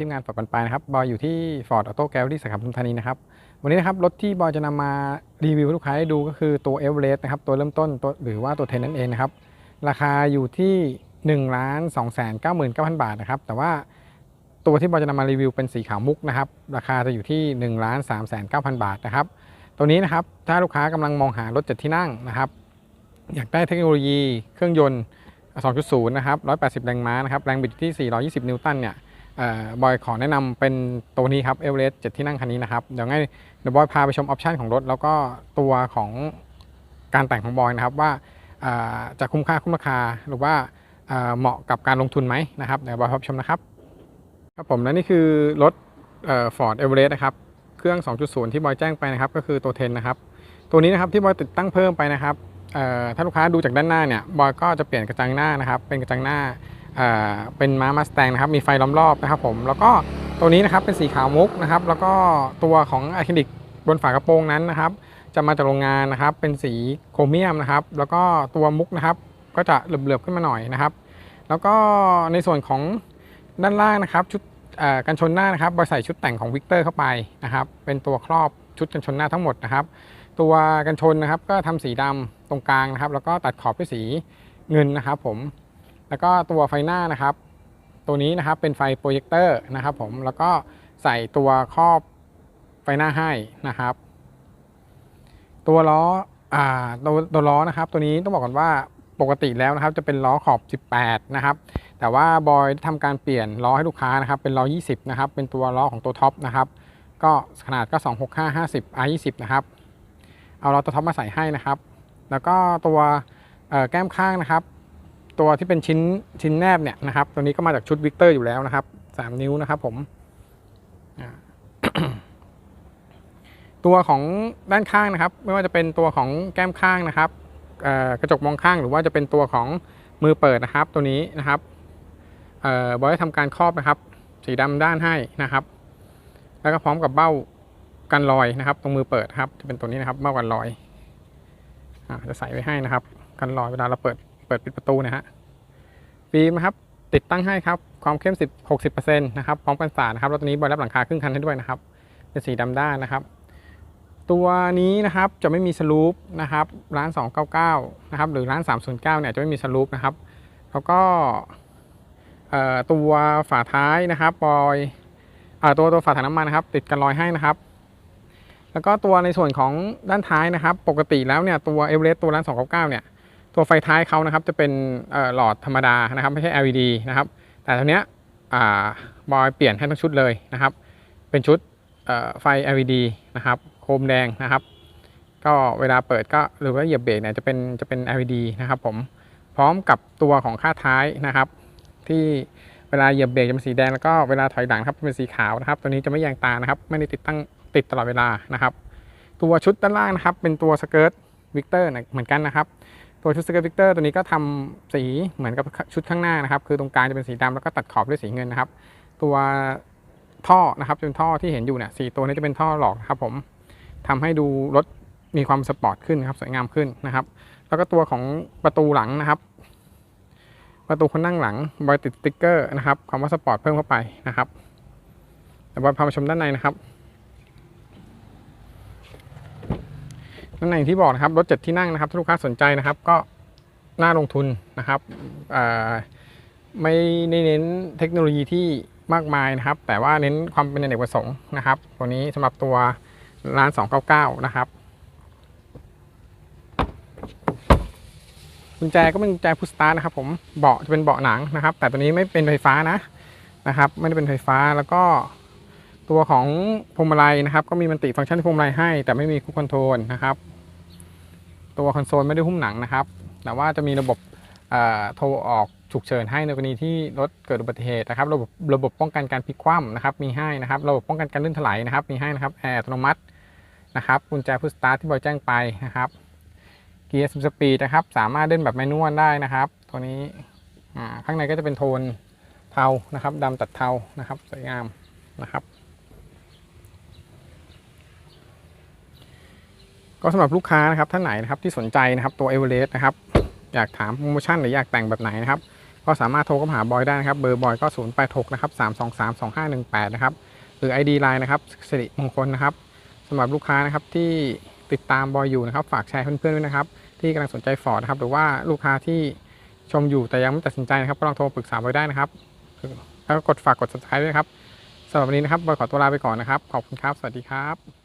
ทีมงานฝอดปันไปนะครับ บอยอยู่ที่ Ford Auto Gallery สาขาปทุมธานีนะครับ วันนี้นะครับรถที่บอยจะนำมารีวิวให้ลูกค้าให้ดูก็คือตัว e v e r e s t นะครับตัวเริ่มต้นตัวหรือว่าตัวเทนนั่นเองนะครับ ราคาอยู่ที่1ล้าน2 9 9 0 0 0บาทนะครับ แต่ว่าตัวที่บอยจะนำมารีวิวเป็นสีขาวมุกนะครับ ราคาจะอยู่ที่1ล้าน3 9 0 0 0บาทนะครับ ตัวนี้นะครับถ้าลูกค้ากำลังมองหารถเจ็ดที่นั่งนะครับ อยากได้เทคโนโลยีเครื่องยนต์ 2.0 นะครับ 180 แรงม้านะครับ แรงบิดอยู่ที่ 420 นิวตันเนี่ย บอยขอแนะนำเป็นตัวนี้ครับเอเวอเรสต์7ที่นั่งคันนี้นะครับ เดี๋ยวไงเดี๋ยวบอยพาไปชมออปชันของรถ แล้วก็ตัวของการแต่งของบอยนะครับว่าจะคุ้มค่าคุ้มราคาหรือว่าเหมาะกับการลงทุนไหมนะครับเดี๋ยวบอยพาชมนะครับครับผมและนี่คือรถฟอร์ดเอเวอเรสต์นะครับเครื่อง 2.0 ที่บอยแจ้งไปนะครับ ก็คือตัวเทนนะครับ ตัวนี้นะครับที่บอยติดตั้งเพิ่มไปนะครับถ้าลูกค้าดูจากด้านหน้าเนี่ยบอยก็จะเปลี่ยนกระจังหน้านะครับ เป็นกระจังหน้า เเป็นม้ามาสแตงนะครับ มีไฟล้อมรอบนะครับผมแล้วก็ตัวนี้นะครับเป็นสีขาวมุกนะครับ แล้วก็ตัวของอะคริลิกบนฝากระโปรงนั้นนะครับ จะมาจากโรงงานนะครับ เป็นสีโครเมียมนะครับ แล้วก็ตัวมุกนะครับ ก็จะเหลือบๆขึ้นมาหน่อยนะครับ แล้วก็ในส่วนของด้านล่างนะครับชุดกันชนหน้านะครับบอยใส่ชุดแต่งของวิกเตอร์เข้าไปนะครับ เป็นตัวครอบชุดกันชนหน้าทั้งหมดนะครับ ตัวกันชนนะครับก็ทำสีดำตรงกลางนะครับ แล้วก็ตัดขอบด้วยสีเงินนะครับผม แล้วก็ตัวไฟหน้านะครับ ตัวนี้นะครับเป็นไฟโปรเจคเตอร์นะครับผมแล้วก็ใส่ตัวครอบไฟหน้าให้นะครับ ตัวล้ออ่าตัวตัวล้อนะครับ ตัวนี้ต้องบอกก่อนว่าปกติแล้วนะครับ จะเป็นล้อขอบ 18 นะครับ แต่ว่าบอยทำการเปลี่ยนล้อให้ลูกค้านะครับ เป็นล้อ 20 นะครับ เป็นตัวล้อของตัวท็อปนะครับ ก็ขนาดก็ 265 50 R20 นะครับ เอาล้อตัวท็อปมาใส่ให้นะครับ แล้วก็ตัวแก้มข้างนะครับ ตัวที่เป็นชิ้นชิ้นแนบเนี่ยนะครับ ตัวนี้ก็มาจากชุดวิกเตอร์อยู่แล้วนะครับ3นิ้วนะครับ ผมตัวของด้านข้างนะครับ ไม่ว่าจะเป็นตัวของแก้มข้างนะครับกระจกมองข้างหรือว่าจะเป็นตัวของมือเปิดนะครับ ตัวนี้นะครับเบอยได้ทำการครอบนะครับ สีดำด้านให้นะครับ แล้วก็พร้อมกับเบ้ากันรอยนะครับ ตรงมือเปิดครับ จะเป็นตัวนี้นะครับเบ้ากันรอยอจะใส่ไว้ให้นะครับ กันรอยเวลาเราเปิด ปิดปิดประตูนะฮะฟิล์มนะครับติดตั้งให้ครับความเข้ม 10 60%นะครับพร้อมกันสาดนะครับแล้วตัวนี้บอยรับหลังคาครึ่งคันให้ด้วยนะครับเป็นสีดำด้านนะครับ ตัวนี้นะครับจะไม่มีสลูปนะครับร้าน 299นะครับหรือร้าน 309เนี่ยจะไม่มีสลูปนะครับแล้วก็ตัวฝาท้ายนะครับบอยอตัวตัวฝาถังน้ำมันนะครับ ติดกันรอยให้นะครับ แล้วก็ตัวในส่วนของด้านท้ายนะครับ ปกติแล้วเนี่ยตัวเอเวอเรสต์ตัวร้าน299เนี่ย ตัวไฟท้ายเขานะครับจะเป็นหลอดธรรมดานะครับไม่ใช่ LED นะครับ แต่ตัวเนี้ยบอยเปลี่ยนให้ทั้งชุดเลยนะครับ เป็นชุดไฟ LED นะครับโคมแดงนะครับ ก็เวลาเปิดก็หรือว่าเหยียบเบรกเนี่ยจะเป็นจะเป็น LED นะครับผมพร้อมกับตัวของค่าท้ายนะครับ ที่เวลาเหยียบเบรกจะเป็นสีแดงแล้วก็เวลาถอยหลังครับเป็นสีขาวนะครับ ตัวนี้จะไม่แยงตานะครับ ไม่ได้ติดตั้งติดตลอดเวลานะครับ ตัวชุดด้านล่างนะครับ เป็นตัวสเกิร์ตวิกเตอร์เหมือนกันนะครับ ตัวชุดสเกิร์ตวิกเตอร์ตัวนี้ก็ทำสีเหมือนกับชุดข้างหน้านะครับ คือตรงกลางจะเป็นสีดำแล้วก็ตัดขอบด้วยสีเงินนะครับ ตัวท่อนะครับจะเป็นท่อที่เห็นอยู่เนี่ยสีตัวนี้จะเป็นท่อหลอกครับผมทำให้ดูรถมีความสปอร์ตขึ้นครับสวยงามขึ้นนะครับ แล้วก็ตัวของประตูหลังนะครับ ประตูคนนั่งหลังบอยติดสติ๊กเกอร์นะครับคำว่าสปอร์ตเพิ่มเข้าไปนะครับเดี๋ยวบอยพามาชมด้านในนะครับ นั่นเองที่บอกนะครับรถเจ็ดที่นั่งนะครับถ้าลูกค้าสนใจนะครับ ก็น่าลงทุนนะครับไม่ได้เน้นเทคโนโลยีที่มากมายนะครับ แต่ว่าเน้นความเป็นเนกประสงค์นะครับ ตัวนี้สำหรับตัวร้าน 299 นะครับกุญแจก็เป็นกุญแจพุสตาร์นะครับผมเบาะจะเป็นเบาะหนังนะครับ แต่ตัวนี้ไม่เป็นไฟฟ้านะนะครับ ไม่ได้เป็นไฟฟ้าแล้วก็ ตัวของพวงมาลัยนะครับ ก็มีมันติฟังก์ชันพวงมาลัยให้ แต่ไม่มีคุกคอนโทรลนะครับ ตัวคอนโซลไม่ได้หุ้มหนังนะครับ แต่ว่าจะมีระบบโทรออกฉุกเฉินให้ในกรณีที่รถเกิดอุบัติเหตุนะครับ ระบบระบบป้องกันการพลิกคว่ำนะครับ มีให้นะครับ ระบบป้องกันการลื่นถลายนะครับ มีให้นะครับแอร์อัตโนมัตินะครับกุญแจพุชสตาร์ทที่บอยแจ้งไปนะครับเกียร์สปีดนะครับ สามารถเล่นแบบแมนนวลได้นะครับ ตัวนี้ข้างในก็จะเป็นโทนเทานะครับดำตัดเทานะครับ สวยงามนะครับ ก็สำหรับลูกค้านะครับท่านไหนนะครับที่สนใจนะครับตัวเอเวอเรสต์นะครับอยากถามโปรโมชั่นหรืออยากแต่งแบบไหนนะครับก็สามารถโทรเข้าหาบอยได้นะครับเบอร์บอยก็086นะครับ323 2518นะครับหรือ ID Line นะครับสิริมงคลนะครับสำหรับลูกค้านะครับที่ติดตามบอยอยู่นะครับฝากแชร์เพื่อนๆด้วยนะครับที่กำลังสนใจฟอร์ดนะครับหรือว่าลูกค้าที่ชมอยู่แต่ยังไม่ตัดสินใจนะครับก็ลองโทรปรึกษาบอยได้นะครับแล้วก็กดฝากกด subscribe ด้วยครับสำหรับวันนี้นะครับบอยขอตัวลาไปก่อนนะครับขอบคุณครับ สวัสดีครับ